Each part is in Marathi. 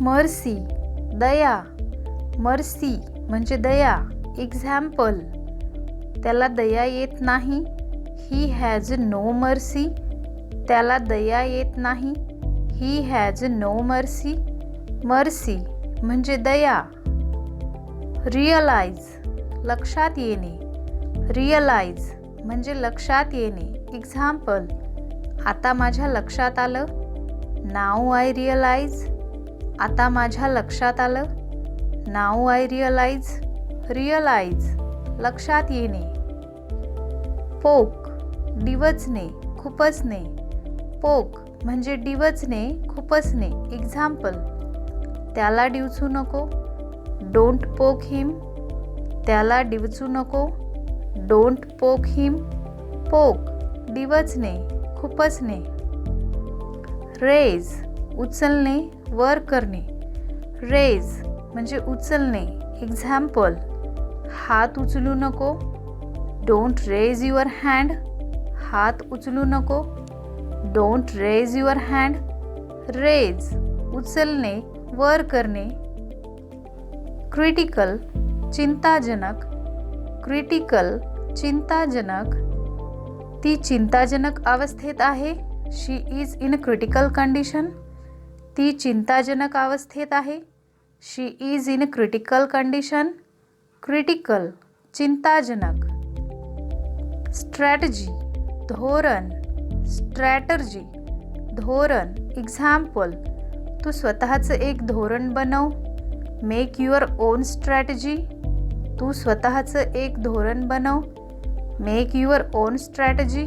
मर्सी दया. मर्सी म्हणजे दया. एक्झाम्पल त्याला दया येत नाही. ही हॅज नो मर्सी त्याला दया येत नाही. He has no mercy mercy म्हणजे दया. रिअलाइज लक्षात येणे. रिअलाइज म्हणजे लक्षात येणे. एक्झाम्पल आता माझ्या लक्षात आलं. नाव आय रिअलाइज आता माझ्या लक्षात आलं. नाव आय रिअलाइज रिअलाइज लक्षात येणे. पोक डिवचणे खुपसणे पोक म्हणजे डिवचणे खुपसणे एक्झाम्पल त्याला डिवचू नको. डोंट पोक हिम त्याला डिवचू नको. डोंट पोक हिम पोक डिवचणे खुपसणे रेज उचलणे. वर करणे. रेज म्हणजे उचलणे. एक्झाम्पल हात उचलू नको. डोंट रेज युअर हँड हात उचलू नको. Don't raise your hand raise उचलणे वर करणे. क्रिटिकल चिंताजनक. क्रिटिकल चिंताजनक. ती चिंताजनक अवस्थेत आहे. She is in critical condition ती चिंताजनक अवस्थेत आहे. She is in critical condition critical चिंताजनक. स्ट्रॅटजी धोरण. स्ट्रॅटर्जी धोरण. एक्झाम्पल तू स्वतःचं एक धोरण बनव. मेक युअर ओन स्ट्रॅटजी तू स्वतःचं एक धोरण बनव. Make your own strategy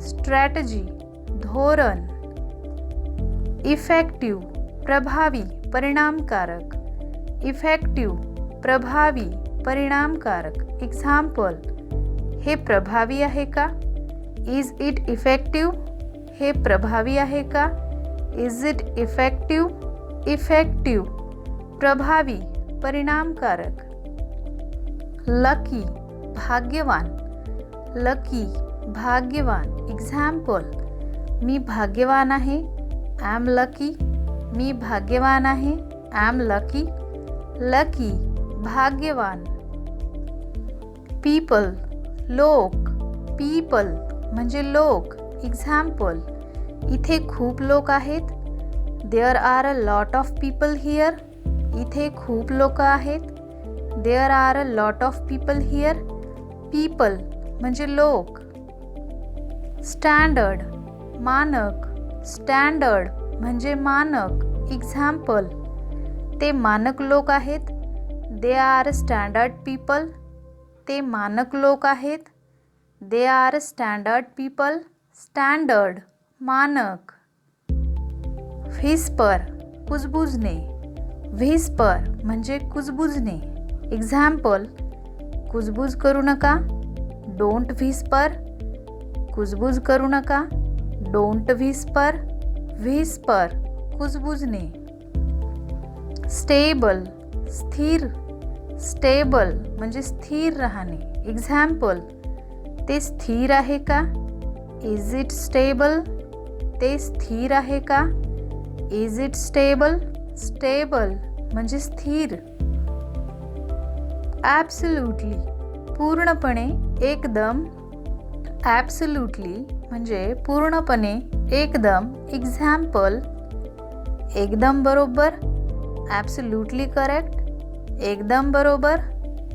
strategy धोरण. इफेक्टिव्ह प्रभावी, परिणामकारक इफ़ेक्टिव प्रभावी, परिणामकारक. एक्झाम्पल हे प्रभावी आहे का? इज़ इट इफेक्टिव्ह हे प्रभावी आहे का? इज़ इट इफ़ेक्टिव इफ़ेक्टिव प्रभावी, परिणामकारक. लकी भाग्यवान. लकी भाग्यवान. एक्झाम्पल मी भाग्यवान आहे. एम लकी मी भाग्यवान आहे. एम लकी लकी भाग्यवान. पीपल लोक. पीपल म्हणजे लोक. एक्झाम्पल इथे खूप लोक आहेत. There are a lot of people here इथे खूप लोक आहेत. There are a lot of people here people म्हणजे लोक. स्टँडर्ड मानक. स्टँडर्ड म्हणजे मानक एक्झाम्पल ते मानक लोक आहेत. दे आर स्टँडर्ड पीपल ते मानक लोक आहेत. They are standard people standard मानक. व्हिस्पर कुजबुजणे. व्हिस्पर म्हणजे कुजबुजणे. एक्झाम्पल कुजबूज करू नका. डोंट व्हिस्पर कुजबूज करू नका. डोंट व्हिस्पर व्हिस्पर कुजबुजणे स्टेबल स्थिर स्टेबल म्हणजे स्थिर राहणे. एक्झाम्पल ते स्थिर आहे का? इज इट स्टेबल ते स्थिर आहे का? इज इट स्टेबल स्टेबल म्हणजे स्थिर. ॲब्सल्युटली पूर्णपणे एकदम. ॲब्सल्युटली म्हणजे पूर्णपणे एकदम एक्झाम्पल एकदम बरोबर ॲब्सल्युटली करेक्ट एकदम बरोबर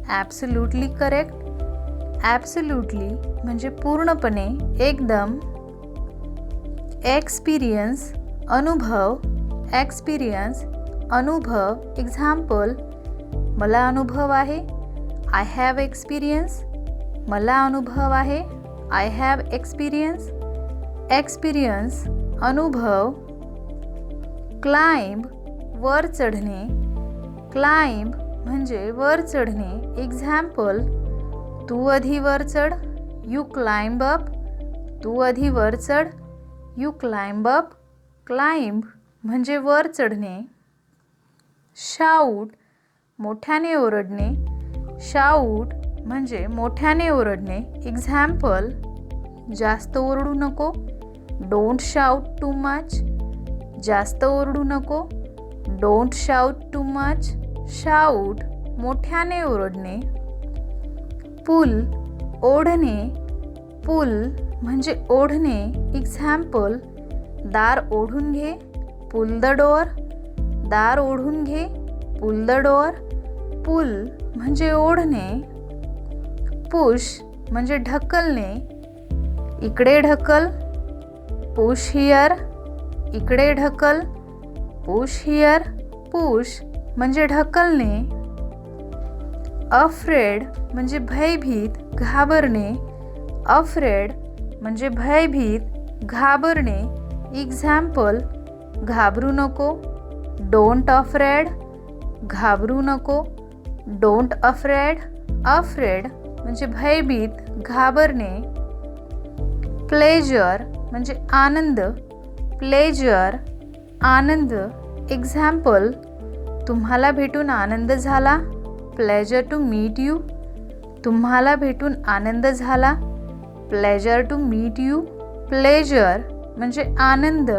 ॲब्सल्युटली करेक्ट ॲब्सल्युटली म्हणजे पूर्णपणे एकदम. एक्सपिरियन्स अनुभव. एक्सपिरियन्स अनुभव एक्झाम्पल मला अनुभव आहे. आय हॅव एक्सपिरियन्स मला अनुभव आहे. आय हॅव एक्सपिरियन्स एक्सपिरियन्स अनुभव क्लाइंब वर चढणे क्लाइंब म्हणजे वर चढणे. एक्झाम्पल तू आधी वर चढ यू क्लाइंब अप तू आधी वर चढ यू क्लाइंब अप क्लाइंब म्हणजे वर चढणे. शाऊट मोठ्याने ओरडणे. शाऊट म्हणजे मोठ्याने ओरडणे. एक्झाम्पल जास्त ओरडू नको. डोंट शाऊट टू मच जास्त ओरडू नको. Don't shout too much shout मोठ्याने ओरडणे. पुल ओढणे. पुल म्हणजे ओढणे. एक्झाम्पल दार ओढून घे. पुल द डोअर दार ओढून घे. पुल द डोअर पुल म्हणजे ओढणे. पुश म्हणजे ढकलणे. इकडे ढकल पुश हियर इकडे ढकल पुश हियर पुश म्हणजे ढकलणे. अफ्रेड म्हणजे भयभीत घाबरणे. अफ्रेड म्हणजे भयभीत घाबरणे. एक्झाम्पल घाबरू नको. डोंट अफ्रेड घाबरू नको. डोंट अफ्रेड अफ्रेड म्हणजे भयभीत घाबरणे. प्लेजर म्हणजे आनंद. प्लेजर आनंद एक्झाम्पल तुम्हाला भेटून आनंद झाला. प्लेजर टू मीट यू तुम्हाला भेटून आनंद झाला. Pleasure to meet you pleasure म्हणजे आनंद.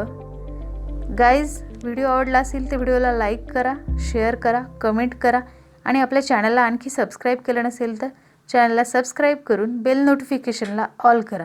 गाईज व्हिडिओ आवडला असेल तर व्हिडिओला लाईक करा शेअर करा कमेंट करा आणि आपल्या चॅनलला आणखी सबस्क्राईब केलं नसेल तर चॅनलला सबस्क्राईब करून बेल नोटिफिकेशनला ऑल करा.